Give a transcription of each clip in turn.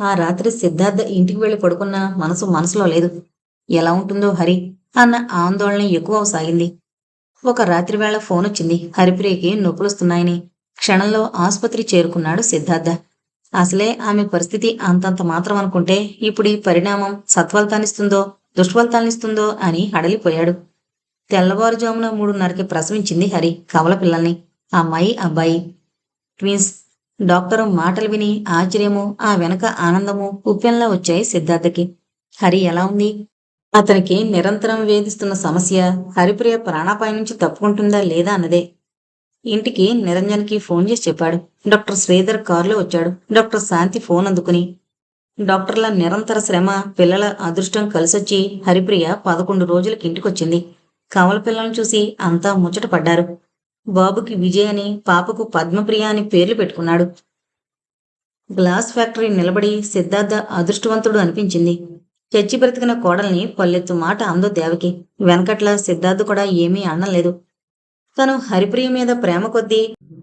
ఆ రాత్రి సిద్ధార్థ ఇంటికి వెళ్ళి పడుకున్న మనసు మనసులో లేదు. ఎలా ఉంటుందో హరి అన్న ఆందోళన ఎక్కువ సాగింది. ఒక రాత్రి వేళ ఫోన్ వచ్చింది. హరిప్రియకి నొప్పులొస్తున్నాయని క్షణంలో ఆసుపత్రి చేరుకున్నాడు సిద్ధార్థ. అసలే ఆమె పరిస్థితి అంతంత మాత్రం అనుకుంటే ఇప్పుడు ఈ పరిణామం సత్ఫలితాన్నిస్తుందో దుష్ఫలితాన్నిస్తుందో అని హడలిపోయాడు. తెల్లవారుజామున మూడున్నరకి ప్రసవించింది హరి కవల పిల్లల్ని అమ్మాయి అబ్బాయి. ట్విన్స్ డాక్టర్ మాటలు విని ఆశ్చర్యము ఆ వెనక ఆనందము ఉప్పెన్లా వచ్చాయి సిద్ధార్థకి. హరి ఎలా ఉంది? అతనికి నిరంతరం వేధిస్తున్న సమస్య హరిప్రియ ప్రాణాపాయం నుంచి తప్పుకుంటుందా లేదా అన్నదే. ఇంటికి నిరంజన్కి ఫోన్ చేసి చెప్పాడు. డాక్టర్ శ్రీధర్ కారులో వచ్చాడు. డాక్టర్ శాంతి ఫోన్ అందుకుని డాక్టర్ల నిరంతర శ్రమ పిల్లల అదృష్టం కలిసొచ్చి హరిప్రియ పదకొండు రోజులకి ఇంటికొచ్చింది. కవల పిల్లలను చూసి అంతా ముచ్చట పడ్డారు. బాబుకి విజయ్ అని పాపకు పద్మప్రియ అని పేర్లు పెట్టుకున్నాడు. గ్లాస్ ఫ్యాక్టరీ నిలబడి సిద్ధార్థ అదృష్టవంతుడు అనిపించింది. చచ్చి బ్రతికిన కోడల్ని పల్లెత్తు మాట అందో దేవకి. వెనకట్ల సిద్ధార్థ కూడా ఏమీ అనలేదు. తను హరిప్రియ మీద ప్రేమ కొద్దీ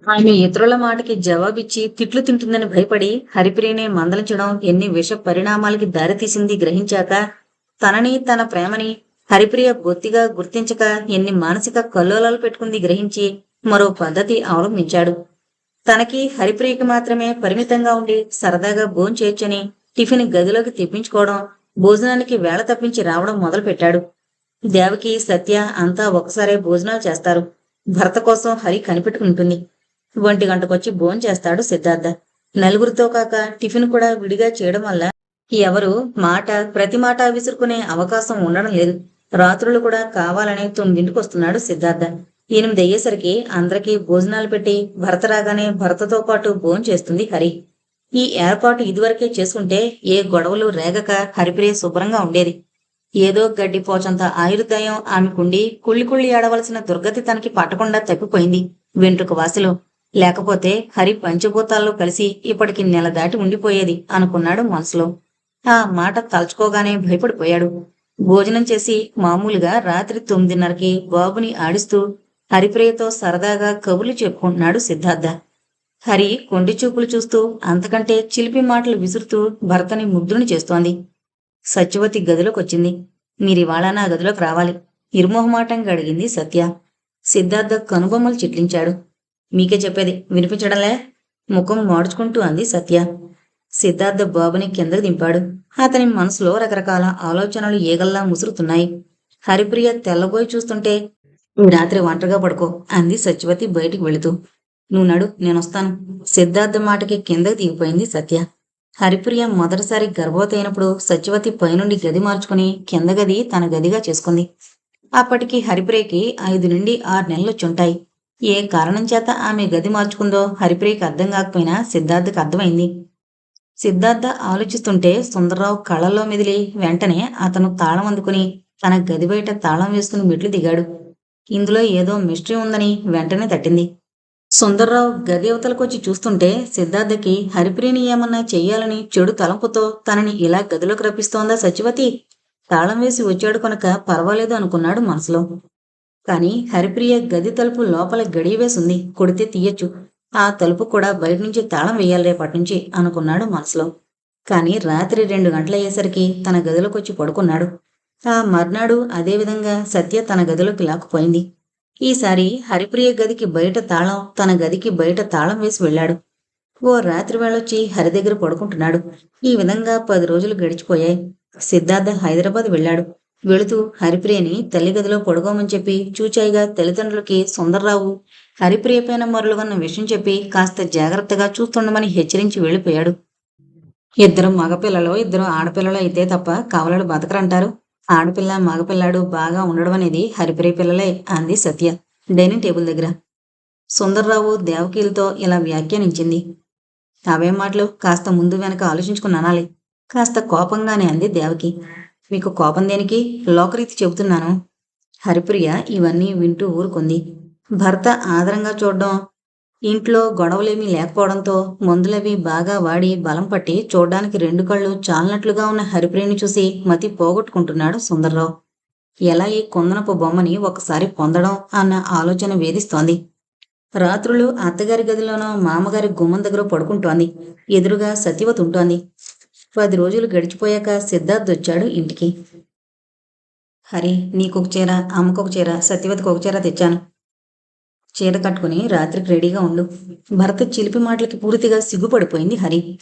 ఆమె ఇతరుల మాటకి జవాబిచ్చి తిట్లు తింటుందని భయపడి హరిప్రియనే మందలించడం ఎన్ని విష పరిణామాలకి దారితీసింది గ్రహించాక తనని తన ప్రేమని హరిప్రియ బొత్తిగా గుర్తించక ఎన్ని మానసిక కల్లోలాలు పెట్టుకుంది గ్రహించి మరో పద్ధతి అవలంబించాడు. తనకి హరిప్రియకి మాత్రమే పరిమితంగా ఉండి సరదాగా భోంచేయొచ్చని టిఫిన్ గదిలోకి తెప్పించుకోవడం భోజనానికి వేళ తప్పించి రావడం మొదలుపెట్టాడు. దేవకి సత్య అంతా ఒకసారే భోజనాలు చేస్తారు. భర్త కోసం హరి కనిపెట్టుకుంటుంది. ఒంటి గంటకొచ్చి భోజనం చేస్తాడు సిద్ధార్థ. నలుగురితో కాక టిఫిన్ కూడా విడిగా చేయడం వల్ల ఎవరు మాట ప్రతి మాట విసురుకునే అవకాశం ఉండడం లేదు. రాత్రులు కూడా కావాలనే తొమ్మిదింటికి వస్తున్నాడు సిద్ధార్థ. ఎనిమిది అయ్యేసరికి అందరికీ భోజనాలు పెట్టి భర్త రాగానే భర్తతో పాటు భోజనం చేస్తుంది హరి. ఈ ఏర్పాటు ఇదివరకే చేసుకుంటే ఏ గొడవలు రేగక హరిప్రియ శుభ్రంగా ఉండేది. ఏదో గడ్డి పోచంత ఆయుర్దాయం ఆమెకుండి కుళ్ళి కుళ్ళి ఆడవలసిన దుర్గతి తనకి పట్టకుండా తప్పిపోయింది వెంట్రుక వాసిలో. లేకపోతే హరి పంచభూతాల్లో కలిసి ఇప్పటికి నెల దాటి ఉండిపోయేది అనుకున్నాడు మనసులో. ఆ మాట తలుచుకోగానే భయపడిపోయాడు. భోజనం చేసి మామూలుగా రాత్రి తొమ్మిదిన్నరకి బాబుని ఆడిస్తూ హరిప్రియతో సరదాగా కబుర్లు చెప్పుకుంటున్నాడు సిద్ధార్థ. హరి కొండి చూపులు చూస్తూ అంతకంటే చిలిపి మాటలు విసురుతూ భర్తని ముద్దుని చేస్తోంది. సత్యవతి గదిలోకొచ్చింది. మీరివాళ నా గదిలోకి రావాలి. నిర్మోహమాటంగా అడిగింది సత్య. సిద్ధార్థ కనుబొమ్మలు చిట్లించాడు. మీకే చెప్పేది వినిపించడంలే? ముఖం మోడ్చుకుంటూ అంది సత్య. సిద్ధార్థ బాబుని కిందకు దింపాడు. అతని మనసులో రకరకాల ఆలోచనలు ఏగల్లా ముసురుతున్నాయి. హరిప్రియ తెల్లబోయి చూస్తుంటే రాత్రి ఒంటరిగా పడుకో అంది సత్యవతి బయటికి వెళుతూ. నువ్వు నడు నేనొస్తాను సిద్ధార్థ మాటకి కిందకి దిగిపోయింది సత్య. హరిప్రియ మొదటిసారి గర్భవతి అయినప్పుడు సత్యవతి పైనుండి గది మార్చుకుని కింద గది తన గదిగా చేసుకుంది. అప్పటికి హరిప్రియకి ఐదు నుండి ఆరు నెలలు చుంటాయి. ఏ కారణం చేత ఆమె గది మార్చుకుందో హరిప్రియకి అర్థం కాకపోయినా సిద్ధార్థకి అర్థమైంది. సిద్ధార్థ ఆలోచిస్తుంటే సుందరరావు కళ్ళల్లో మెదిలి వెంటనే అతను తాళం అందుకుని తన గది బయట తాళం వేసుకుని మెట్లు దిగాడు. ఇందులో ఏదో మిస్టరీ ఉందని వెంటనే తట్టింది. సుందర్రావు గది అవతలకొచ్చి చూస్తుంటే సిద్ధార్థకి హరిప్రియని ఏమన్నా చెయ్యాలని చెడు తలంపుతో తనని ఇలా గదిలోకి రప్పిస్తోందా సచివతి తాళం వేసి వచ్చాడు కనుక పర్వాలేదు అనుకున్నాడు మనసులో. కాని హరిప్రియ గది తలుపు లోపల గడియవేసింది కొడితే తీయచ్చు. ఆ తలుపు కూడా బయట నుంచి తాళం వేయాలి రేపటి నుంచి అనుకున్నాడు మనసులో. కాని రాత్రి రెండు గంటలయ్యేసరికి తన గదిలోకొచ్చి పడుకున్నాడు. ఆ మర్నాడు అదేవిధంగా సత్య తన గదిలోకి లాక్కుపోయింది. ఈసారి హరిప్రియ గదికి బయట తాళం తన గదికి బయట తాళం వేసి వెళ్ళాడు. ఓ రాత్రి వేళొచ్చి హరి దగ్గర పడుకుంటున్నాడు. ఈ విధంగా పది రోజులు గడిచిపోయాయి. సిద్ధార్థ హైదరాబాద్ వెళ్ళాడు. వెళుతూ హరిప్రియని తల్లి గదిలో పడుకోమని చెప్పి చూచాయిగా తల్లిదండ్రులకి సుందర్రావు హరిప్రియ పైన మరులుగన్న విషయం చెప్పి కాస్త జాగ్రత్తగా చూస్తుండమని హెచ్చరించి వెళ్ళిపోయాడు. ఇద్దరు మగపిల్లలు ఇద్దరు ఆడపిల్లలు అయితే తప్ప కవలలు బతకరంటారు. ఆడపిల్ల మగపిల్లాడు బాగా ఉండడం అనేది హరిప్రియ పిల్లలే అంది సత్య డైనింగ్ టేబుల్ దగ్గర. సుందర్రావు దేవకీలతో ఇలా వ్యాఖ్యానించింది. అవే మాటలు? కాస్త ముందు వెనక ఆలోచించుకుని అనాలి. కాస్త కోపంగానే అంది దేవకి. మీకు కోపం దేనికి? లోకరీతి చెబుతున్నాను. హరిప్రియ ఇవన్నీ వింటూ ఊరుకుంది. భర్త ఆదరంగా చూడడం ఇంట్లో గొడవలేమీ లేకపోవడంతో మందులవి బాగా వాడి బలం పట్టి చూడ్డానికి రెండు కళ్ళు చాలనట్లుగా ఉన్న హరిప్రియని చూసి మతి పోగొట్టుకుంటున్నాడు సుందర్రావు. ఎలా ఈ కుందనపు బొమ్మని ఒకసారి పొందడం అన్న ఆలోచన వేధిస్తోంది. రాత్రులు అత్తగారి గదిలోనో మామగారి గుమ్మం దగ్గర పడుకుంటోంది. ఎదురుగా సత్యవతి ఉంటోంది. పది రోజులు గడిచిపోయాక సిద్ధార్థ్ వచ్చాడు ఇంటికి. హరి నీకొక చీర అమ్మకొక చీర సత్యవతికి ఒక చీర తెచ్చాను. చీర కట్టుకుని రాత్రికి రెడీగా ఉండు. భర్త చిలిపి మాటలకి పూర్తిగా సిగ్గుపడిపోయింది హరి.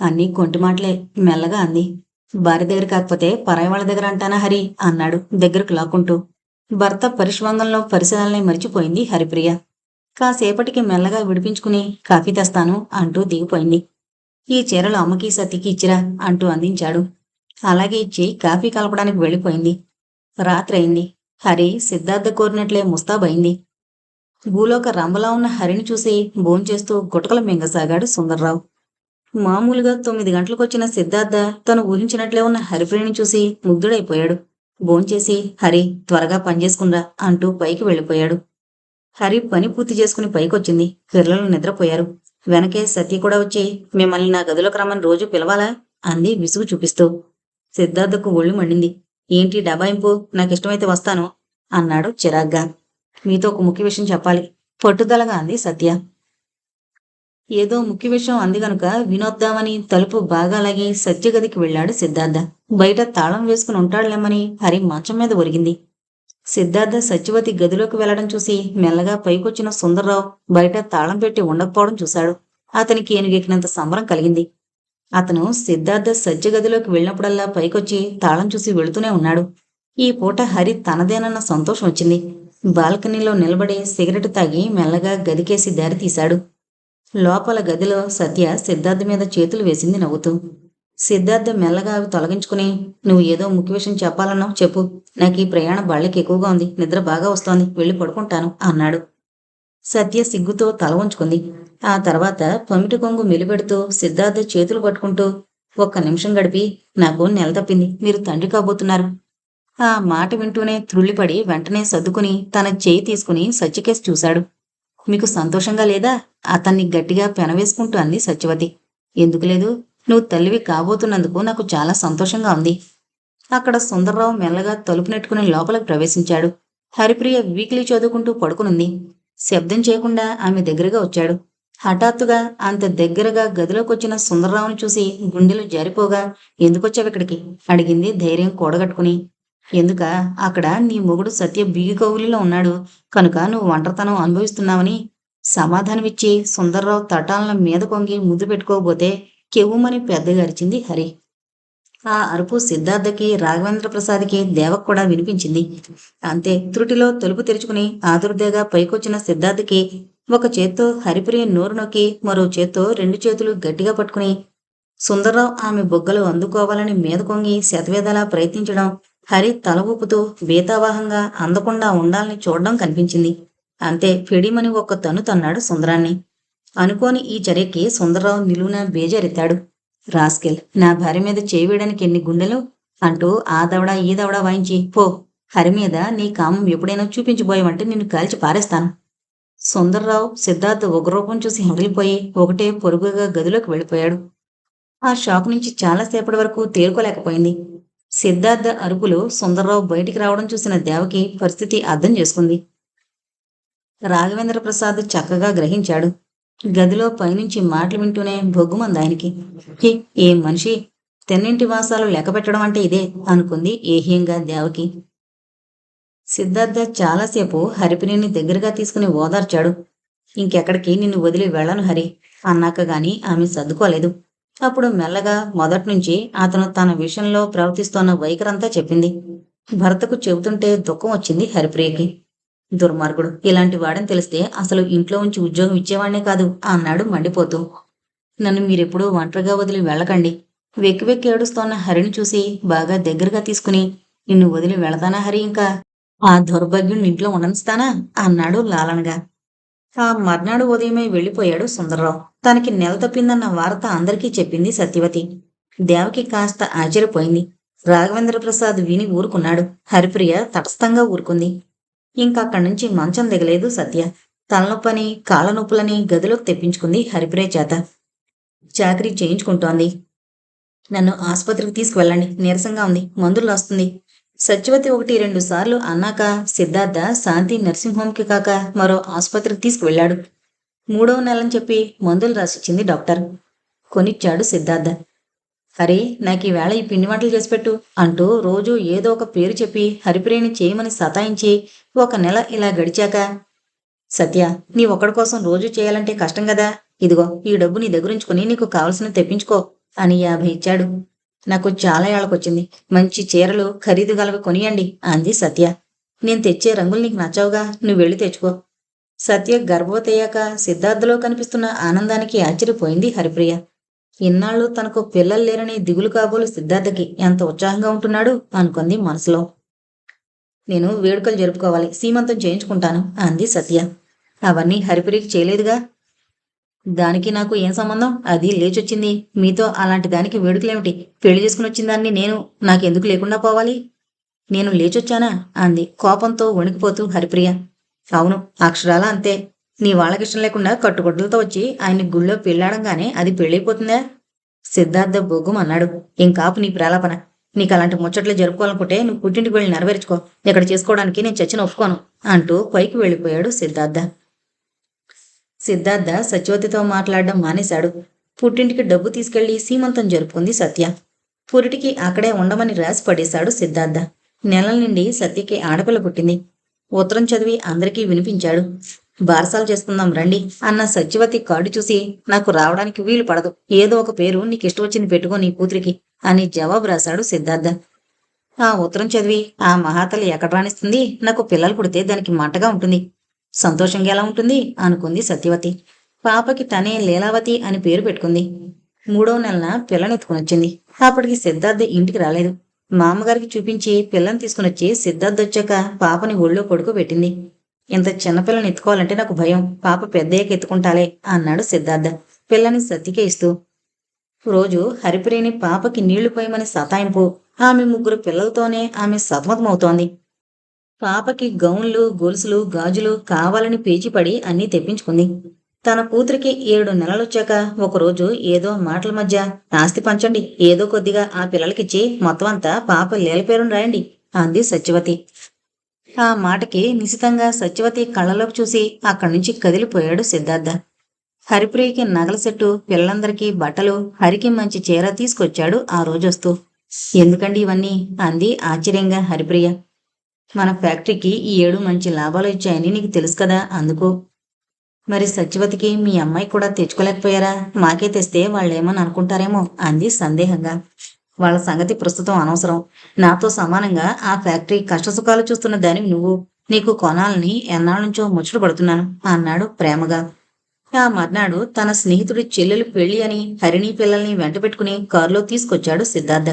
అన్నీ కొంటి మాటలే మెల్లగా అంది. భార్య దగ్గర కాకపోతే పరాయి వాళ్ళ దగ్గర అంటానా హరి? అన్నాడు దగ్గరకు లాక్కుంటూ. భర్త పరిశ్వంగంలో పరిసరాలని మరిచిపోయింది హరిప్రియ. కాసేపటికి మెల్లగా విడిపించుకుని కాఫీ తెస్తాను అంటూ దిగిపోయింది. ఈ చీరలు అమ్మకి సతికి ఇచ్చిరా అంటూ అందించాడు. అలాగే ఇచ్చి కాఫీ కలపడానికి వెళ్ళిపోయింది. రాత్రి అయింది. హరి సిద్ధార్థ కోరినట్లే ముస్తాబైంది భూలోక రంబలా ఉన్న హరిని చూసి భోంచేస్తూ గుటకల మింగసాగాడు సుందర్రావు. మామూలుగా తొమ్మిది గంటలకు వచ్చిన సిద్ధార్థ తను ఊహించినట్లే ఉన్న హరిప్రియని చూసి ముగ్ధుడైపోయాడు. భోంచేసి హరి త్వరగా పనిచేసుకుందా అంటూ పైకి వెళ్ళిపోయాడు. హరి పని పూర్తి చేసుకుని పైకొచ్చింది. పిల్లలు నిద్రపోయారు. వెనకే సతీ కూడా వచ్చి మిమ్మల్ని నా గదిలోకి రమ్మని రోజు పిలవాలా? అంది విసుగు చూపిస్తూ. సిద్ధార్థకు ఒళ్ళు మండింది. ఏంటి డబాయింపు నాకిష్టమైతే వస్తాను అన్నాడు చిరాగ్గా. మీతో ఒక ముఖ్య విషయం చెప్పాలి. పట్టుదలగా అంది సత్య. ఏదో ముఖ్య విషయం అంది గనుక వినొద్దామని తలుపు బాగా లాగి సత్య గదికి వెళ్ళాడు సిద్ధార్థ. బయట తాళం వేసుకుని ఉంటాడులేమని హరి మంచం మీద ఒరిగింది. సిద్ధార్థ సత్యవతి గదిలోకి వెళ్ళడం చూసి మెల్లగా పైకొచ్చిన సుందర్రావు బయట తాళం పెట్టి ఉండకపోవడం చూశాడు. అతనికి ఏనుగెక్కినంత సంబరం కలిగింది. అతను సిద్ధార్థ సత్య గదిలోకి వెళ్ళినప్పుడల్లా పైకొచ్చి తాళం చూసి వెళుతూనే ఉన్నాడు. ఈ పూట హరి తనదేనన్న సంతోషం వచ్చింది. బాల్కనీలో నిలబడి సిగరెట్ తాగి మెల్లగా గదికేసి దారి తీశాడు. లోపల గదిలో సత్య సిద్ధార్థ మీద చేతులు వేసింది నవ్వుతూ సిద్ధార్థ మెల్లగా అవి తొలగించుకుని నువ్వు ఏదో ముఖ్య విషయం చెప్పాలన్నావు చెప్పు. నాకు ఈ ప్రయాణ బాళ్ళకి ఎక్కువగా ఉంది. నిద్ర బాగా వస్తోంది. వెళ్ళి పడుకుంటాను అన్నాడు. సత్య సిగ్గుతో తల ఉంచుకుంది ఆ తర్వాత పమిటి కొంగు మెలిపెడుతూ సిద్ధార్థ చేతులు పట్టుకుంటూ ఒక్క నిమిషం గడిపి నాకు నెల తప్పింది మీరు తండ్రి కాబోతున్నారు. ఆ మాట వింటూనే త్రుళ్ళిపడి వెంటనే సర్దుకుని తన చేయి తీసుకుని సత్యకేసి చూశాడు. మీకు సంతోషంగా లేదా? అతన్ని గట్టిగా పెనవేసుకుంటూ అంది సత్యవతి. ఎందుకు లేదు? నువ్వు తల్లివి కాబోతున్నందుకు నాకు చాలా సంతోషంగా ఉంది. అక్కడ సుందర్రావు మెల్లగా తలుపు నెట్టుకుని లోపలికి ప్రవేశించాడు. హరిప్రియ వీక్లీ చదువుకుంటూ పడుకునుంది. శబ్దం చేయకుండా ఆమె దగ్గరగా వచ్చాడు. హఠాత్తుగా అంత దగ్గరగా గదిలోకి వచ్చిన సుందర్రావుని చూసి గుండెలు జారిపోగా ఎందుకొచ్చావు ఇక్కడికి? అడిగింది ధైర్యం కూడగట్టుకుని. ఎందుక అక్కడ నీ మొగుడు సత్య బీగికౌలిలో ఉన్నాడు. కనుక నువ్వు ఒంటరితనం అనుభవిస్తున్నావని సమాధానమిచ్చి సుందర్రావు తటాలన మీద కొంగి ముద్దు పెట్టుకోబోతే కెవ్వుమని పెద్దగా అరిచింది హరి. ఆ అరుపు సిద్ధార్థకి రాఘవేంద్ర ప్రసాద్కి దేవకు కూడా వినిపించింది. అంతే త్రుటిలో తలుపు తెరుచుకుని ఆదుర్దేగా పైకొచ్చిన సిద్ధార్థకి ఒక చేత్తో హరిప్రియ నోరు నొక్కి మరో చేత్తో రెండు చేతులు గట్టిగా పట్టుకుని సుందర్రావు ఆమె బొగ్గలు అందుకోవాలని మీద కొంగి శతవేదలా ప్రయత్నించడం హరి తల ఊపుతూ బీతావాహంగా అందకుండా ఉండాలని చూడడం కనిపించింది. అంతే ఫిడిమని ఒక్క తన్ను తన్నాడు సుందరాన్ని. అనుకోని ఈ చర్యకి సుందరరావు నిలువున బేజారెత్తాడు. రాస్కెల్ నా భార్య మీద చేయి వేయడానికి ఎన్ని గుండెలు? అంటూ ఆ దవడ ఈ దవడ వాయించి పో హరి మీద నీ కామం ఎప్పుడైనా చూపించబోయావంటే నిన్ను కాల్చి పారేస్తాను. సుందర్రావు సిద్ధార్థ్ ఉగ్రరూపం చూసి హడిలిపోయి ఒకటే పొరుగుగా గదిలోకి వెళ్ళిపోయాడు. ఆ షాక్ నుంచి చాలాసేపటి వరకు తేరుకోలేకపోయింది. సిద్ధార్థ అరుపులు సుందర్రావు బయటికి రావడం చూసిన దేవకి పరిస్థితి అర్థం చేసుకుంది. రాఘవేంద్ర ప్రసాద్ చక్కగా గ్రహించాడు. గదిలో పైనుంచి మాటలు వింటూనే బొగ్గుమంది ఆయనకి. ఏ మనిషి? తెన్నింటి వాసాలు లెక్క పెట్టడం అంటే ఇదే అనుకుంది ఏహ్యంగా దేవకి. సిద్ధార్థ చాలాసేపు హరిపిని దగ్గరగా తీసుకుని ఓదార్చాడు. ఇంకెక్కడికి నిన్ను వదిలి వెళ్ళను హరి అన్నాక గాని ఆమె సర్దుకోలేదు. అప్పుడు మెల్లగా మొదటి నుంచి అతను తన విషయంలో ప్రవర్తిస్తోన్న వైఖరంతా చెప్పింది. భర్తకు చెబుతుంటే దుఃఖం వచ్చింది హరిప్రియకి. దుర్మార్గుడు ఇలాంటి వాడని తెలిస్తే అసలు ఇంట్లో ఉంచి ఉద్యోగం ఇచ్చేవాడే కాదు అన్నాడు మండిపోతూ. నన్ను మీరెప్పుడూ ఒంటరిగా వదిలి వెళ్ళకండి. వెక్కి వెక్కి ఏడుస్తోన్న హరిని చూసి బాగా దగ్గరగా తీసుకుని నిన్ను వదిలి వెళతానా హరి ఇంకా? ఆ దౌర్భాగ్యుని ఇంట్లో ఉండనిస్తానా అన్నాడు లాలనగా. ఆ మర్నాడు ఉదయమే వెళ్ళిపోయాడు సుందరరావు. తనకి నెల తప్పిందన్న వార్త అందరికీ చెప్పింది సత్యవతి. దేవకి కాస్త ఆశ్చర్యపోయింది. రాఘవేంద్ర ప్రసాద్ విని ఊరుకున్నాడు. హరిప్రియ తటస్థంగా ఊరుకుంది. ఇంకక్కడి నుంచి మంచం దిగలేదు సత్య. తలనొప్పని కాళ్ళ నొప్పులని గదిలోకి తెప్పించుకుంది హరిప్రియ చేత. చాకరీ చేయించుకుంటోంది. నన్ను ఆసుపత్రికి తీసుకువెళ్ళండి. నీరసంగా ఉంది. మందులు వస్తుంది సత్యవతి ఒకటి రెండు సార్లు అన్నాక సిద్ధార్థ శాంతి నర్సింగ్ హోమ్కి కాక మరో ఆసుపత్రికి తీసుకువెళ్ళాడు. మూడవ నెలని చెప్పి మందులు రాసిచ్చింది డాక్టర్. కొనిచ్చాడు సిద్ధార్థ. హరి నాకు ఈవేళ ఈ పిండి వంటలు చేసి పెట్టు అంటూ రోజు ఏదో ఒక పేరు చెప్పి హరిప్రియని చేయమని సతాయించి ఒక నెల ఇలా గడిచాక సత్య నీ ఒక్కడి కోసం రోజు చేయాలంటే కష్టం కదా. ఇదిగో ఈ డబ్బు నీ దగ్గరుంచుకుని నీకు కావలసిన తెప్పించుకో అని యాభై ఇచ్చాడు. నాకు చాలా ఏళ్ళకొచ్చింది మంచి చీరలు ఖరీదు గలవి కొనియండి అంది సత్య. నేను తెచ్చే రంగులు నీకు నచ్చావుగా నువ్వు వెళ్ళి తెచ్చుకో. సత్య గర్భవతయ్యాక సిద్ధార్థలో కనిపిస్తున్న ఆనందానికి ఆశ్చర్యపోయింది హరిప్రియ. ఇన్నాళ్ళు తనకు పిల్లలు లేరని దిగులు కాబోలు సిద్ధార్థకి ఎంత ఉత్సాహంగా ఉంటున్నాడు అనుకుంది మనసులో. నేను వేడుకలు జరుపుకోవాలి సీమంతం చేయించుకుంటాను అంది సత్య. అవన్నీ హరిప్రియకి చేయలేదుగా? దానికి నాకు ఏం సంబంధం? అది లేచొచ్చింది. మీతో అలాంటి దానికి వేడుకలేమిటి? పెళ్ళి చేసుకుని వచ్చిన దాన్ని నేను నాకెందుకు లేకుండా పోవాలి? నేను లేచొచ్చానా? అంది. కోపంతో వణికిపోతూ హరిప్రియ. అవును అక్షరాల అంతే. నీ వాళ్ళకిష్టం లేకుండా కట్టుకొడ్లతో వచ్చి ఆయన్ని గుళ్ళో పెళ్ళాడంగానే అది పెళ్ళైపోతుందా? సిద్ధార్థ బొగ్గుం అన్నాడు. ఇంకాపు నీ ప్రాలాపన. నీకు అలాంటి ముచ్చట్లు జరుపుకోవాలనుకుంటే నువ్వు పుట్టింటికి వెళ్ళి నెరవేర్చుకో. ఇక్కడ చేసుకోవడానికి నేను చచ్చిన ఒప్పుకోను అంటూ పైకి వెళ్ళిపోయాడు సిద్ధార్థ. సిద్ధార్థ సత్యవతితో మాట్లాడడం మానేశాడు. పుట్టింటికి డబ్బు తీసుకెళ్ళి సీమంతం జరుపుకుంది సత్య. పురిటికి అక్కడే ఉండమని రాసి పడేశాడు సిద్ధార్థ. నెలల నుండి సత్యకి ఆడపిల్ల పుట్టింది. ఉత్తరం చదివి అందరికీ వినిపించాడు. బారసాలు చేసుకుందాం రండి అన్న సత్యవతి కార్డు చూసి నాకు రావడానికి వీలు పడదు. ఏదో ఒక పేరు నీకు ఇష్టం వచ్చింది పెట్టుకో నీ కూతురికి అని జవాబు రాశాడు సిద్ధార్థ. ఆ ఉత్తరం చదివి ఆ మహాతల్లి ఎక్కడ రాణిస్తుంది? నాకు పిల్లలు పుడితే దానికి మంటగా ఉంటుంది. సంతోషంగా ఎలా ఉంటుంది? అనుకుంది సత్యవతి. పాపకి తనే లీలావతి అని పేరు పెట్టుకుంది. మూడో నెలన పిల్లని ఎత్తుకుని వచ్చింది. అప్పటికి సిద్ధార్థ ఇంటికి రాలేదు. మామగారికి చూపించి పిల్లని తీసుకునొచ్చి సిద్ధార్థ వచ్చాక పాపని ఒళ్ళో పడుకోబెట్టింది ఇంత చిన్నపిల్లని ఎత్తుకోవాలంటే నాకు భయం. పాప పెద్దయ్యాక ఎత్తుకుంటాలే అన్నాడు సిద్ధార్థ. పిల్లని సత్యకే ఇస్తూ. రోజు హరిప్రియని పాపకి నీళ్ళు పోయమని సతాయింపు. ఆమె ముగ్గురు పిల్లలతోనే ఆమె సతమతమవుతోంది. పాపకి గౌన్లు గొలుసులు గాజులు కావాలని పేచిపడి అన్నీ తెప్పించుకుంది. తన కూతురికి ఏడు నెలలొచ్చాక ఒకరోజు ఏదో మాటల మధ్య ఆస్తి పంచండి ఏదో కొద్దిగా ఆ పిల్లలకిచ్చి మొత్తం అంతా పాప లీల పేరును రాయండి అంది సత్యవతి. ఆ మాటకి నిశితంగా సత్యవతి కళ్ళలోకి చూసి అక్కడి నుంచి కదిలిపోయాడు సిద్ధార్థ. హరిప్రియకి నగల సెట్టు పిల్లలందరికీ బట్టలు హరికి మంచి చీర తీసుకొచ్చాడు ఆ రోజొస్తూ. ఎందుకండి ఇవన్నీ? అంది ఆశ్చర్యంగా హరిప్రియ. మన ఫ్యాక్టరీకి ఈ ఏడు మంచి లాభాలు ఇచ్చాయని నీకు తెలుసు కదా అందుకు. మరి సత్యవతికి మీ అమ్మాయి కూడా తెచ్చుకోలేకపోయారా? మాకే తెస్తే వాళ్ళేమని అనుకుంటారేమో అంది సందేహంగా. వాళ్ళ సంగతి ప్రస్తుతం అనవసరం. నాతో సమానంగా ఆ ఫ్యాక్టరీ కష్టసుఖాలు చూస్తున్న దానివి నువ్వు. నీకు కొనాలని ఎన్నాళ్ళ నుంచో ముచ్చట పడుతున్నాను అన్నాడు ప్రేమగా. ఆ మర్నాడు తన స్నేహితుడి చెల్లెలు పెళ్ళి అని హరిణి పిల్లల్ని వెంట పెట్టుకుని కారులో తీసుకొచ్చాడు సిద్ధార్థ.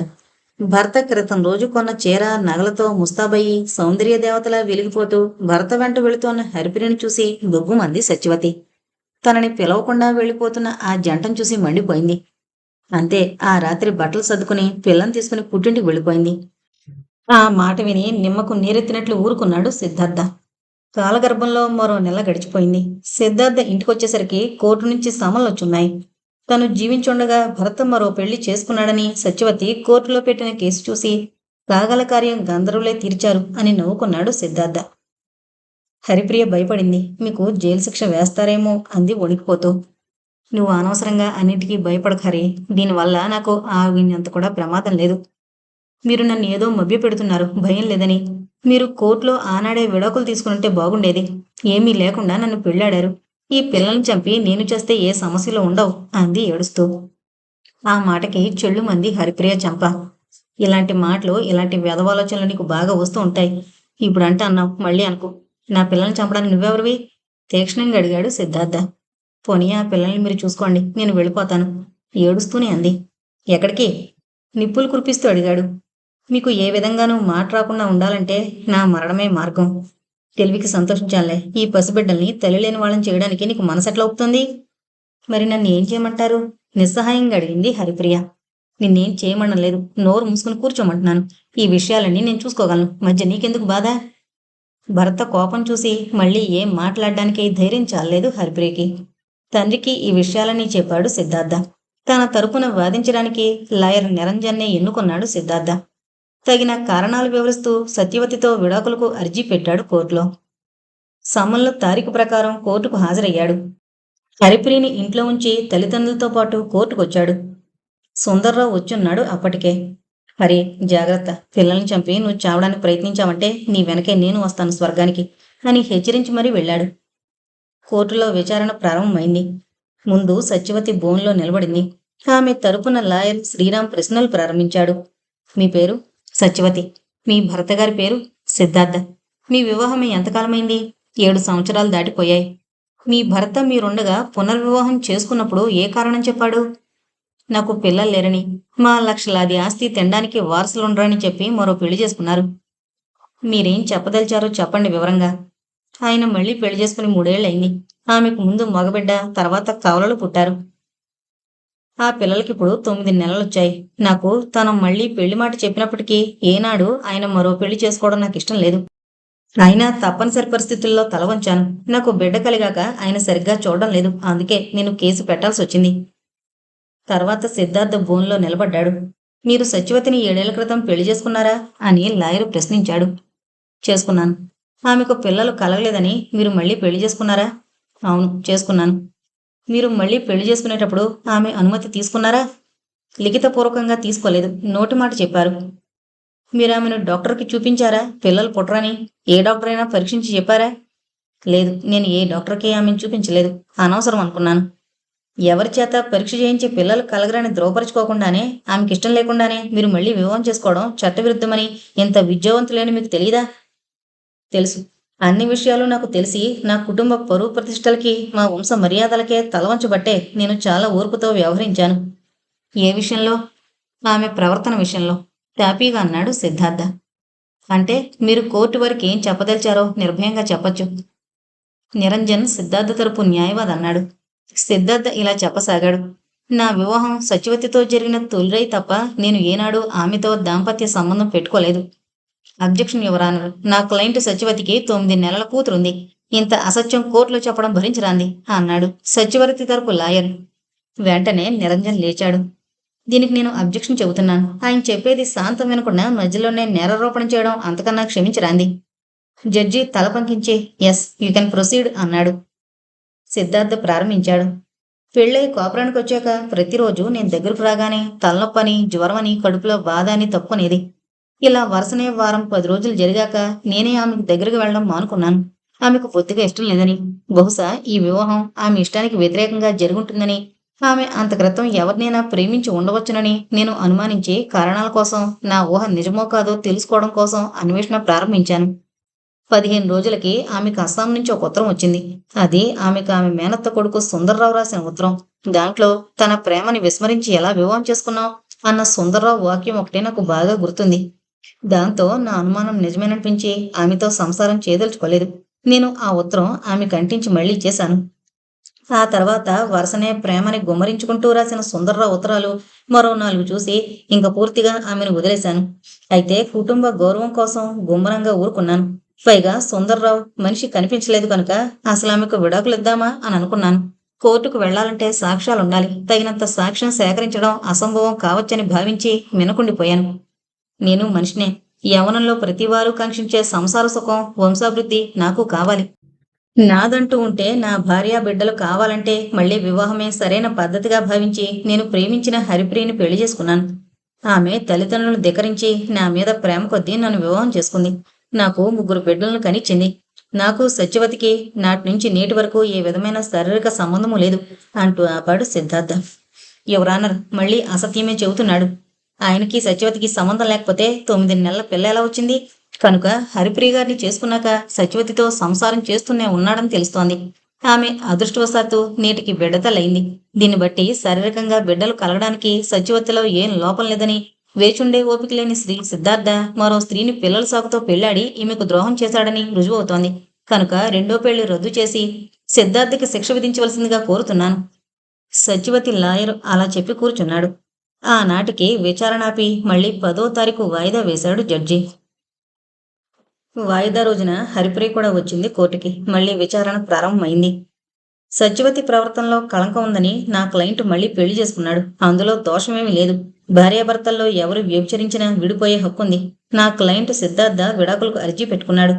భర్త క్రితం రోజు కొన్న చీర నగలతో ముస్తాబయ్యి సౌందర్య దేవతలా వెలిగిపోతూ భర్త వెంట వెళుతోన్న హరిపిరిని చూసి బొగ్గుమంది సత్యవతి. తనని పిలవకుండా వెళ్ళిపోతున్న ఆ జంటను చూసి మండిపోయింది. అంతే ఆ రాత్రి బట్టలు సర్దుకుని పిల్లని తీసుకుని పుట్టింటికి వెళ్ళిపోయింది. ఆ మాట విని నిమ్మకు నీరెత్తినట్లు ఊరుకున్నాడు సిద్ధార్థ. కాలగర్భంలో మరో నెల గడిచిపోయింది. సిద్ధార్థ ఇంటికొచ్చేసరికి కోర్టు నుంచి సమన్లు వచ్చున్నాయి. తను జీవించుండగా భరత మరో పెళ్ళి చేసుకున్నాడని సత్యవతి కోర్టులో పెట్టిన కేసు చూసి కాగల కార్యం గంధర్వులే తీర్చారు అని నవ్వుకున్నాడు సిద్ధార్థ. హరిప్రియ భయపడింది. మీకు జైలు శిక్ష వేస్తారేమో అంది వణికిపోతూ. నువ్వు అనవసరంగా అన్నిటికీ భయపడక హరి. దీనివల్ల నాకు ఆగినంత కూడా ప్రమాదం లేదు. మీరు నన్ను ఏదో మభ్య పెడుతున్నారు. భయం లేదని. మీరు కోర్టులో ఆనాడే విడాకులు తీసుకుంటే బాగుండేది. ఏమీ లేకుండా నన్ను పెళ్ళాడారు ఈ పిల్లల్ని చంపి నేను చేస్తే ఏ సమస్యలు ఉండవు అంది ఏడుస్తూ. ఆ మాటకి చెళ్ళు మంది హరిప్రియ చంప. ఇలాంటి మాటలు ఇలాంటి వ్యధవాలోచనలు నీకు బాగా వస్తూ ఉంటాయి. ఇప్పుడు అంటే అన్నావు మళ్ళీ అనుకో. నా పిల్లల్ని చంపడానికి నువ్వెవరివి? తీక్షణంగా అడిగాడు సిద్ధార్థ. పోనీ ఆ పిల్లల్ని మీరు చూసుకోండి నేను వెళ్ళిపోతాను ఏడుస్తూనే అంది. ఎక్కడికి? నిప్పులు కురిపిస్తూ అడిగాడు. మీకు ఏ విధంగానూ మాట రాకుండా ఉండాలంటే నా మరణమే మార్గం. తెలివికి సంతోషించాలే. ఈ పసిబిడ్డల్ని తల్లి లేని వాళ్ళని చేయడానికి నీకు మనసెట్లా ఒప్పుతుంది మరి నన్ను ఏం చేయమంటారు? నిస్సహాయంగా అడిగింది హరిప్రియ. నిన్నేం చేయమనలేదు నోరు మూసుకుని కూర్చోమంటున్నాను. ఈ విషయాలన్నీ నేను చూసుకోగలను. మధ్య నీకెందుకు బాధ? భర్త కోపం చూసి మళ్ళీ ఏం మాట్లాడడానికి ధైర్యం చాలలేదు హరిప్రియకి. తండ్రికి ఈ విషయాలన్నీ చెప్పాడు సిద్ధార్థ. తన తరపున వాదించడానికి లాయర్ నిరంజన్నే ఎన్నుకున్నాడు సిద్ధార్థ. తగిన కారణాలు వివరిస్తూ సత్యవతితో విడాకులకు అర్జీ పెట్టాడు కోర్టులో. సమన్ల తారీఖు ప్రకారం కోర్టుకు హాజరయ్యాడు. హరిప్రియని ఇంట్లో ఉంచి తల్లిదండ్రులతో పాటు కోర్టుకొచ్చాడు. సుందర్రావు వచ్చున్నాడు అప్పటికే. హరి జాగ్రత్త. పిల్లల్ని చంపి నువ్వు చావడానికి ప్రయత్నించావంటే నీ వెనకే నేను వస్తాను స్వర్గానికి అని హెచ్చరించి మరీ వెళ్ళాడు. కోర్టులో విచారణ ప్రారంభమైంది. ముందు సత్యవతి బోన్లో నిలబడింది. ఆమె తరపున లాయర్ శ్రీరామ్ ప్రశ్నలు ప్రారంభించాడు. మీ పేరు? సత్యవతి మీ భర్త గారి పేరు సిద్ధార్థ. మీ వివాహం ఎంతకాలమైంది? ఏడు సంవత్సరాలు దాటిపోయాయి. మీ భర్త మీరుండగా పునర్వివాహం చేసుకున్నప్పుడు ఏ కారణం చెప్పాడు? నాకు పిల్లలు లేరని మా లక్షలాది ఆస్తి తినడానికి వారసులు ఉండరని చెప్పి మరో పెళ్ళి చేసుకున్నారు. మీరేం చెప్పదలిచారో చెప్పండి వివరంగా. ఆయన మళ్ళీ పెళ్ళి చేసుకుని మూడేళ్ళయింది ఆమెకు ముందు మగబిడ్డ తర్వాత కవలలు పుట్టారు. ఆ పిల్లలకి ఇప్పుడు తొమ్మిది నెలలొచ్చాయి. నాకు తను మళ్ళీ పెళ్ళి మాట చెప్పినప్పటికీ ఏనాడు ఆయన మరో పెళ్ళి చేసుకోవడం నాకు ఇష్టం లేదు. అయినా తప్పనిసరి పరిస్థితుల్లో తల వంచాను. నాకు బిడ్డ కలిగాక ఆయన సరిగ్గా చూడడం లేదు. అందుకే నేను కేసు పెట్టాల్సి వచ్చింది తర్వాత సిద్ధార్థ బోన్లో నిలబడ్డాడు. మీరు సత్యవతిని ఏడేళ్ళ క్రితం పెళ్ళి చేసుకున్నారా? అని లాయరు ప్రశ్నించాడు. చేసుకున్నాను. ఆమెకు పిల్లలు కలగలేదని మీరు మళ్ళీ పెళ్ళి చేసుకున్నారా? అవును చేసుకున్నాను. మీరు మళ్ళీ పెళ్ళి చేసుకునేటప్పుడు ఆమె అనుమతి తీసుకున్నారా? లిఖితపూర్వకంగా తీసుకోలేదు. నోటి మాట చెప్పారు. మీరు ఆమెను డాక్టర్కి చూపించారా? పిల్లలు పుట్టరని ఏ డాక్టర్ అయినా పరీక్షించి చెప్పారా? లేదు నేను ఏ డాక్టర్కి ఆమెను చూపించలేదు. అనవసరం అనుకున్నాను. ఎవరి చేత పరీక్ష చేయించి పిల్లలు కలగరని ద్రోపరుచుకోకుండానే ఆమెకి ఇష్టం లేకుండానే మీరు మళ్ళీ వివాహం చేసుకోవడం చట్టవిరుద్ధమని ఇంత విద్యావంతులేని మీకు తెలియదా తెలుసు. అన్ని విషయాలు నాకు తెలిసి నా కుటుంబ పరువు ప్రతిష్టలకి మా వంశ మర్యాదలకే తలవంచబట్టే నేను చాలా ఓర్పుతో వ్యవహరించాను. ఏ విషయంలో? ఆమె ప్రవర్తన విషయంలో. తాపీగా అన్నాడు సిద్ధార్థ. అంటే మీరు కోర్టు వరకు ఏం చెప్పదలిచారో నిర్భయంగా చెప్పొచ్చు. నిరంజన్ సిద్ధార్థ తరపు న్యాయవాది అన్నాడు. సిద్ధార్థ ఇలా చెప్పసాగాడు. నా వివాహం సచివతితో జరిగిన తొలిరై తప్ప నేను ఏనాడు ఆమెతో దాంపత్య సంబంధం పెట్టుకోలేదు. అబ్జెక్షన్ యువరానర్ నా క్లయింట్ సచివతికి తొమ్మిది నెలల కూతురుంది. ఇంత అసత్యం కోర్టులో చెప్పడం భరించరాంది అన్నాడు సచివతి తరపు లాయర్. వెంటనే నిరంజన్ లేచాడు. దీనికి నేను అబ్జెక్షన్ చెబుతున్నాను. ఆయన చెప్పేది శాంతం వినకుండా మధ్యలోనే నేరారోపణ చేయడం అంతకన్నా క్షమించరాంది. జడ్జి తల పంకించి ఎస్ యూ కెన్ ప్రొసీడ్ అన్నాడు. సిద్ధార్థ ప్రారంభించాడు. పెళ్ళై కోపరానికి వచ్చాక ప్రతిరోజు నేను దగ్గరకు రాగానే తలనొప్పని జ్వరమని కడుపులో బాధ అని తప్పుకునేది. ఇలా వరుసనే వారం పది రోజులు జరిగాక నేనే ఆమెకు దగ్గరకు వెళ్ళడం మానుకున్నాను. ఆమెకు పొత్తిగా ఇష్టం లేదని బహుశా ఈ వివాహం ఆమె ఇష్టానికి వ్యతిరేకంగా జరుగుంటుందని ఆమె అంత క్రితం ఎవరినైనా ప్రేమించి ఉండవచ్చునని నేను అనుమానించి కారణాల కోసం నా ఊహ నిజమో కాదో తెలుసుకోవడం కోసం అన్వేషణ ప్రారంభించాను. పదిహేను రోజులకి ఆమెకు అస్సాం నుంచి ఒక ఉత్తరం వచ్చింది. అది ఆమెకు ఆమె మేనత్త కొడుకు సుందర్రావు రాసిన ఉత్తరం. దాంట్లో తన ప్రేమని విస్మరించి ఎలా వివాహం చేసుకున్నావు అన్న సుందర్రావు వాక్యం ఒకటే నాకు బాగా గుర్తుంది. దాంతో నా అనుమానం నిజమేననిపించి ఆమెతో సంసారం చేయదలుచుకోలేదు నేను ఆ ఉత్తరం ఆమె కంటించి మళ్ళీ చేశాను. ఆ తర్వాత వరుసనే ప్రేమని గుమ్మరించుకుంటూ రాసిన సుందర్రావు ఉత్తరాలు మరో నాలుగు చూసి ఇంక పూర్తిగా ఆమెను వదిలేశాను. అయితే కుటుంబ గౌరవం కోసం గుమ్మరంగా ఊరుకున్నాను. పైగా సుందర్రావు మనిషి కనిపించలేదు కనుక అసలు ఆమెకు విడాకులు ఇద్దామా అని అనుకున్నాను. కోర్టుకు వెళ్ళాలంటే సాక్ష్యాలు ఉండాలి తగినంత సాక్ష్యం సేకరించడం అసంభవం కావచ్చని భావించి మినకుండిపోయాను. నేను మనిషినే. యవనంలో ప్రతివారు కాంక్షించే సంసార సుఖం వంశాభివృద్ధి నాకు కావాలి. నాదంటూ ఉంటే నా భార్య బిడ్డలు కావాలంటే మళ్ళీ వివాహమే సరైన పద్ధతిగా భావించి నేను ప్రేమించిన హరిప్రియని పెళ్ళి చేసుకున్నాను. ఆమె తల్లిదండ్రులను ధికరించి నా మీద ప్రేమ కొద్దీ నన్ను వివాహం చేసుకుంది. నాకు ముగ్గురు బిడ్డలను కనిచ్చింది. నాకు సత్యవతికి నాటి నుంచి నేటి వరకు ఏ విధమైన శారీరక సంబంధము లేదు అంటూ ఆపాడు సిద్ధార్థ. యువరానర్ మళ్ళీ అసత్యమే చెబుతున్నాడు. ఆయనకి సత్యవతికి సంబంధం లేకపోతే తొమ్మిది నెలల పిల్ల ఎలా వచ్చింది? కనుక హరిప్రియ గారిని చేసుకున్నాక సత్యవతితో సంసారం చేస్తూనే ఉన్నాడని తెలుస్తోంది. ఆమె అదృష్టవశాత్తు నేటికి బిడ్డతలైంది దీన్ని బట్టి శారీరకంగా బిడ్డలు కలగడానికి సత్యవతిలో ఏం లోపం లేదని వేచుండే ఓపిక లేని స్త్రీ సిద్ధార్థ మరో స్త్రీని పిల్లల సాకుతో పెళ్ళాడి ఈమెకు ద్రోహం చేశాడని రుజువవుతోంది. కనుక రెండో పెళ్ళి రద్దు చేసి సిద్ధార్థకి శిక్ష విధించవలసిందిగా కోరుతున్నాను. సత్యవతి లాయర్ అలా చెప్పి కూర్చున్నాడు. ఆనాటికి విచారణాపి మళ్ళీ పదో తారీఖు వాయిదా వేశాడు జడ్జి. వాయిదా రోజున హరిప్రియ కూడా వచ్చింది కోర్టుకి. మళ్ళీ విచారణ ప్రారంభమైంది. సత్యవతి ప్రవర్తనలో కళంకం ఉందని నా క్లయింట్ మళ్ళీ పెళ్ళి చేసుకున్నాడు. అందులో దోషమేమీ లేదు. భార్యాభర్తల్లో ఎవరు వ్యభిచరించినా విడిపోయే హక్కుంది. నా క్లయింట్ సిద్ధార్థ విడాకులకు అర్జీ పెట్టుకున్నాడు.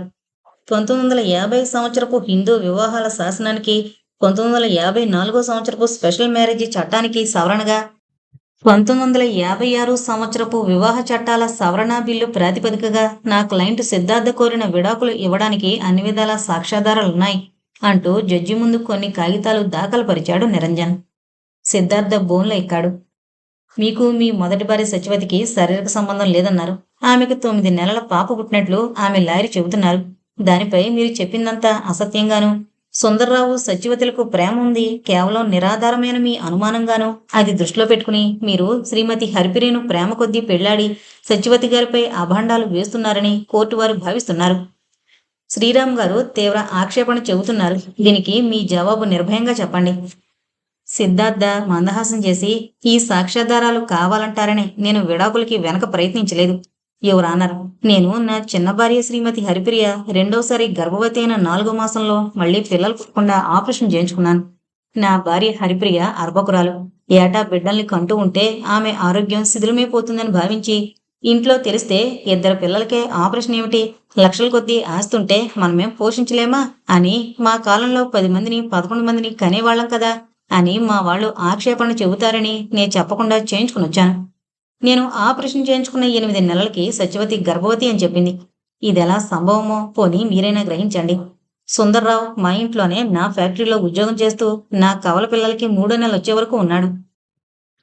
పంతొమ్మిది వందల యాభై సంవత్సరపు హిందూ వివాహాల శాసనానికి పంతొమ్మిది వందల యాభై నాలుగో సంవత్సరపు స్పెషల్ మ్యారేజీ చట్టానికి సవరణగా పంతొమ్మిది వందల యాభై ఆరు సంవత్సరపు వివాహ చట్టాల సవరణ బిల్లు ప్రాతిపదికగా నా క్లయింట్ సిద్ధార్థ కోరిన విడాకులు ఇవ్వడానికి అన్ని విధాల సాక్ష్యాధారాలున్నాయి అంటూ జడ్జి ముందు కొన్ని కాగితాలు దాఖలు పరిచాడు నిరంజన్. సిద్ధార్థ బోన్లో ఎక్కాడు మీకు మీ మొదటి భార్య సచివతికి శారీరక సంబంధం లేదన్నారు. ఆమెకు తొమ్మిది నెలల పాప పుట్టినట్లు ఆమె లాయర్ చెబుతున్నారు. దానిపై మీరు చెప్పిందంతా అసత్యంగాను సుందర్రావు సత్యవతులకు ప్రేమ ఉంది. కేవలం నిరాధారమైన మీ అనుమానంగాను అది దృష్టిలో పెట్టుకుని మీరు శ్రీమతి హరిపిరిను ప్రేమ కొద్దీ పెళ్ళాడి సచివతి గారిపై అభాండాలు వేస్తున్నారని కోర్టు వారు భావిస్తున్నారు. శ్రీరామ్ గారు తీవ్ర ఆక్షేపణ చెబుతున్నారు. దీనికి మీ జవాబు నిర్భయంగా చెప్పండి. సిద్ధార్థ మందహాసం చేసి ఈ సాక్ష్యాధారాలు కావాలంటారని నేను విడాకులకి వెనక ప్రయత్నించలేదు. యువరానర్ నేను నా చిన్న భార్య శ్రీమతి హరిప్రియ రెండోసారి గర్భవతి అయిన నాలుగో మాసంలో మళ్ళీ పిల్లలు పుట్టకుండా ఆపరేషన్ చేయించుకున్నాను. నా భార్య హరిప్రియ అర్భకురాలు. ఏటా బిడ్డల్ని కంటూ ఉంటే ఆమె ఆరోగ్యం శిథిలమైపోతుందని భావించి ఇంట్లో తెలిస్తే ఇద్దరు పిల్లలకే ఆపరేషన్ ఏమిటి? లక్షల కొద్దీ ఆస్తుంటే మనమేం పోషించలేమా? అని మా కాలంలో పది మందిని పదకొండు మందిని కనేవాళ్ళం కదా అని మా వాళ్ళు ఆక్షేపణ చెబుతారని నేను చెప్పకుండా చేయించుకుని వచ్చాను నేను ఆపరేషన్ చేయించుకున్న ఎనిమిది నెలలకి సత్యవతి గర్భవతి అని చెప్పింది. ఇదెలా సంభవమో పోనీ మీరైనా గ్రహించండి. సుందర్రావు మా ఇంట్లోనే నా ఫ్యాక్టరీలో ఉద్యోగం చేస్తూ నా కవల పిల్లలకి మూడో నెలలు వచ్చే వరకు ఉన్నాడు.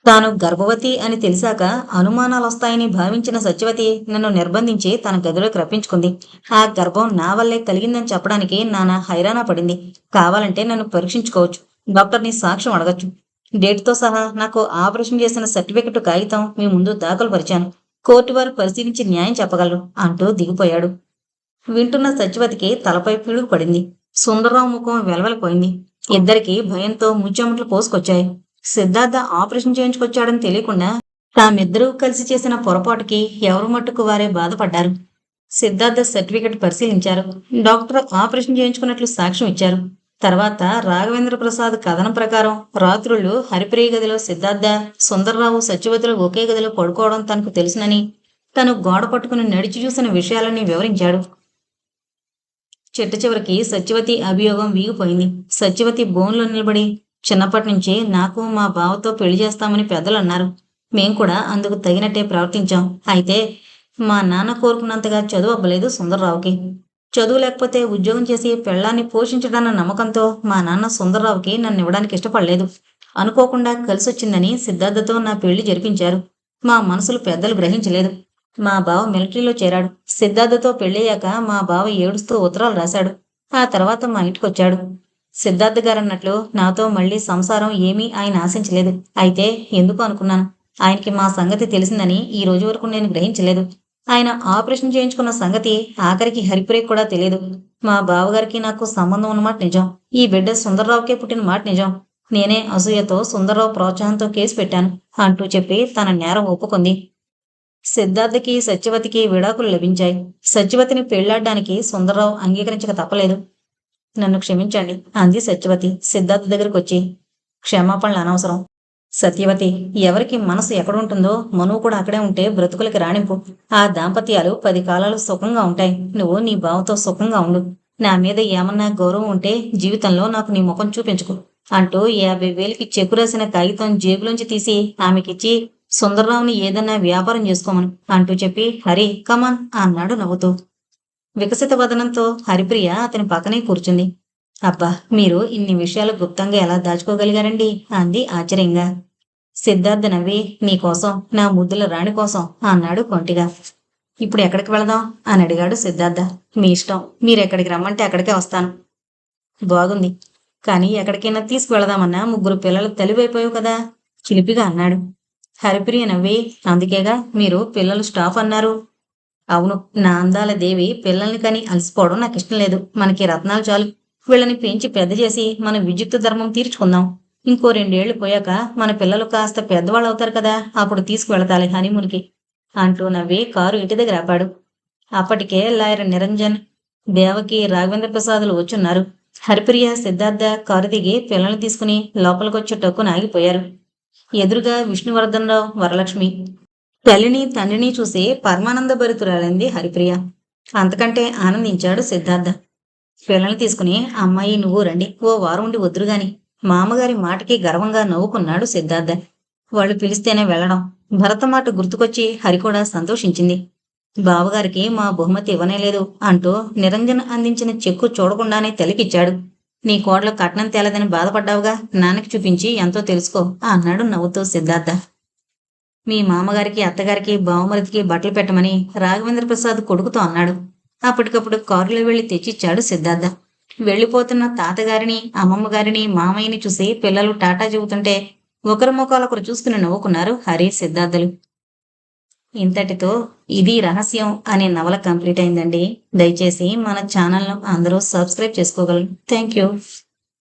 తాను గర్భవతి అని తెలిసాక అనుమానాలు వస్తాయని భావించిన సత్యవతి నన్ను నిర్బంధించి తన గదిలోకి రప్పించుకుంది. ఆ గర్భం నా వల్లే కలిగిందని చెప్పడానికి నానా హైరాణ పడింది. కావాలంటే నన్ను పరీక్షించుకోవచ్చు. డాక్టర్ని సాక్ష్యం అడగచ్చు. డేట్తో సహా నాకు ఆపరేషన్ చేసిన సర్టిఫికెట్ కాగితం మీ ముందు దాఖలు పరిచాను. కోర్టు వారు పరిశీలించి న్యాయం చెప్పగలరు అంటూ దిగిపోయాడు. వింటున్న సత్యవతికి తలపై పిడుగు పడింది. సుందరరావు ముఖం వెలవెలపోయింది. ఇద్దరికి భయంతో ముచ్చెమట్లు పోసుకొచ్చాయి. సిద్ధార్థ ఆపరేషన్ చేయించుకొచ్చాడని తెలియకుండా తామిద్దరూ కలిసి చేసిన పొరపాటుకి ఎవరు మట్టుకు వారే బాధపడ్డారు. సిద్ధార్థ సర్టిఫికెట్ పరిశీలించారు. డాక్టర్ ఆపరేషన్ చేయించుకున్నట్లు సాక్ష్యం ఇచ్చారు. తర్వాత రాఘవేంద్ర ప్రసాద్ కథనం ప్రకారం రాత్రులు హరిప్రియ గదిలో సిద్ధార్థ సుందర్రావు సత్యవతులు ఒకే గదిలో పడుకోవడం తనకు తెలుసునని తను గోడ పట్టుకుని నడిచి చూసిన విషయాలన్నీ వివరించాడు. చిట్ట చివరికి సత్యవతి అభియోగం వీగిపోయింది. సత్యవతి బోన్లో నిలబడి చిన్నప్పటి నుంచి నాకు మా బావతో పెళ్ళి చేస్తామని పెద్దలు అన్నారు. మేం కూడా అందుకు తగినట్టే ప్రవర్తించాం. అయితే మా నాన్న కోరుకున్నంతగా చదువు అవ్వలేదు సుందర్రావుకి. చదువు లేకపోతే ఉద్యోగం చేసి పెళ్ళాన్ని పోషించడన్న నమ్మకంతో మా నాన్న సుందర్రావుకి నన్ను ఇవ్వడానికి ఇష్టపడలేదు. అనుకోకుండా కలిసొచ్చిందని సిద్ధార్థతో నా పెళ్ళి జరిపించారు. మా మనసులు పెద్దలు గ్రహించలేదు. మా బావ మిలిటరీలో చేరాడు. సిద్ధార్థతో పెళ్ళయ్యాక మా బావ ఏడుస్తూ ఉత్తరాలు రాశాడు. ఆ తర్వాత మా ఇంటికొచ్చాడు. సిద్ధార్థ గారు అన్నట్లు నాతో మళ్ళీ సంసారం ఏమీ ఆయన ఆశించలేదు. అయితే ఎందుకు అనుకున్నాను? ఆయనకి మా సంగతి తెలిసిందని ఈ రోజు వరకు నేను గ్రహించలేదు. ఆయన ఆపరేషన్ చేయించుకున్న సంగతి ఆఖరికి హరిప్రేక్ కూడా తెలియదు. మా బావగారికి నాకు సంబంధం ఉన్నమాట నిజం. ఈ బిడ్డ సుందర్రావుకే పుట్టిన మాట నిజం. నేనే అసూయతో సుందర్రావు ప్రోత్సాహంతో కేసు పెట్టాను అంటూ చెప్పి తన నేరం ఒప్పుకుంది. సిద్ధార్థకి సత్యవతికి విడాకులు లభించాయి. సత్యవతిని పెళ్ళాడడానికి సుందర్రావు అంగీకరించక తప్పలేదు. నన్ను క్షమించండి అంది సత్యవతి. సిద్ధార్థ దగ్గరకు వచ్చి క్షమాపణలు అనవసరం. సత్యవతి ఎవరికి మనసు ఎక్కడుంటుందో మనువు కూడా అక్కడే ఉంటే బ్రతుకులకి రాణింపు. ఆ దాంపత్యాలు పది కాలాలు సుఖంగా ఉంటాయి. నువ్వు నీ బావతో సుఖంగా ఉండు. నా మీద ఏమన్నా గౌరవం ఉంటే జీవితంలో నాకు నీ ముఖం చూపించుకో అంటూ యాభై వేలకి చెక్కు రాసిన కాగితం జేబులోంచి తీసి ఆమెకిచ్చి సుందరరావుని ఏదన్నా వ్యాపారం చేసుకోమను అంటూ చెప్పి హరి కమాన్ అన్నాడు నవ్వుతూ. వికసిత వదనంతో హరిప్రియ అతని పక్కనే కూర్చుంది. అబ్బా మీరు ఇన్ని విషయాలు గుప్తంగా ఎలా దాచుకోగలిగారండి? అంది ఆశ్చర్యంగా. సిద్ధార్థ నవ్వి నీకోసం నా ముద్దుల రాణి కోసం అన్నాడు కొంటిగా. ఇప్పుడు ఎక్కడికి వెళదాం? అని అడిగాడు సిద్ధార్థ. మీ ఇష్టం మీరు ఎక్కడికి రమ్మంటే అక్కడికే వస్తాను. బాగుంది కానీ ఎక్కడికైనా తీసుకువెళదామన్నా ముగ్గురు పిల్లలు తెలివైపోయావు కదా చిలిపిగా అన్నాడు. హరిప్రియ నవ్వి అందుకేగా మీరు పిల్లలు స్టాఫ్ అన్నారు. అవును నా అందాల దేవి పిల్లల్ని కానీ అలసిపోవడం నాకు ఇష్టం లేదు. మనకి రత్నాలు చాలు. వీళ్ళని పెంచి పెద్ద చేసి మన విద్యుత్ ధర్మం తీర్చుకుందాం. ఇంకో రెండేళ్ళు పోయాక మన పిల్లలు కాస్త పెద్దవాళ్ళు అవుతారు కదా అప్పుడు తీసుకువెళతాలి హనీమూన్కి అంటూ నవ్వి కారు ఇంటి దగ్గర ఆపాడు. అప్పటికే లాయర్ నిరంజన్ దేవకి రాఘవేంద్ర ప్రసాదులు వచ్చున్నారు. హరిప్రియ సిద్ధార్థ కారు దిగి పిల్లల్ని తీసుకుని లోపలికొచ్చే టక్కున ఆగిపోయారు. ఎదురుగా విష్ణువర్ధనరావు వరలక్ష్మి. తల్లిని తండ్రిని చూసి పరమానంద భరితురాలైంది హరిప్రియ. అంతకంటే ఆనందించాడు సిద్ధార్థ. పిల్లల్ని తీసుకుని అమ్మాయి నువ్వు రండి ఓ వారం ఉండి వద్దురు గాని. మామగారి మాటకి గర్వంగా నవ్వుకున్నాడు సిద్ధార్థ. వాళ్ళు పిలిస్తేనే వెళ్ళడం. భరత మాట గుర్తుకొచ్చి హరి కూడా సంతోషించింది. బావగారికి మా బహుమతి ఇవ్వనేలేదు అంటూ నిరంజన్ అందించిన చెక్కు చూడకుండానే తెలకిచ్చాడు నీ కోడలు కట్నం తేలదని బాధపడ్డావుగా నాన్నకి చూపించి ఎంతో తెలుసుకో అన్నాడు నవ్వుతూ సిద్ధార్థ. మీ మామగారికి అత్తగారికి బావమరిదికి బట్టలు పెట్టమని రాఘవేంద్ర ప్రసాద్ కొడుకుతో అన్నాడు. అప్పటికప్పుడు కారులో వెళ్ళి తెచ్చిచ్చాడు సిద్ధార్థ. వెళ్ళిపోతున్న తాతగారిని అమ్మమ్మ గారిని మామయ్యని చూసి పిల్లలు టాటా చెబుతుంటే ఒకరి ముఖాలొకరు చూసుకుని నవ్వుకున్నారు హరి సిద్ధార్థులు. ఇంతటితో ఇది రహస్యం అనే నవల కంప్లీట్ అయిందండి. దయచేసి మన ఛానల్ను అందరూ సబ్స్క్రైబ్ చేసుకోగలరు. Thank you.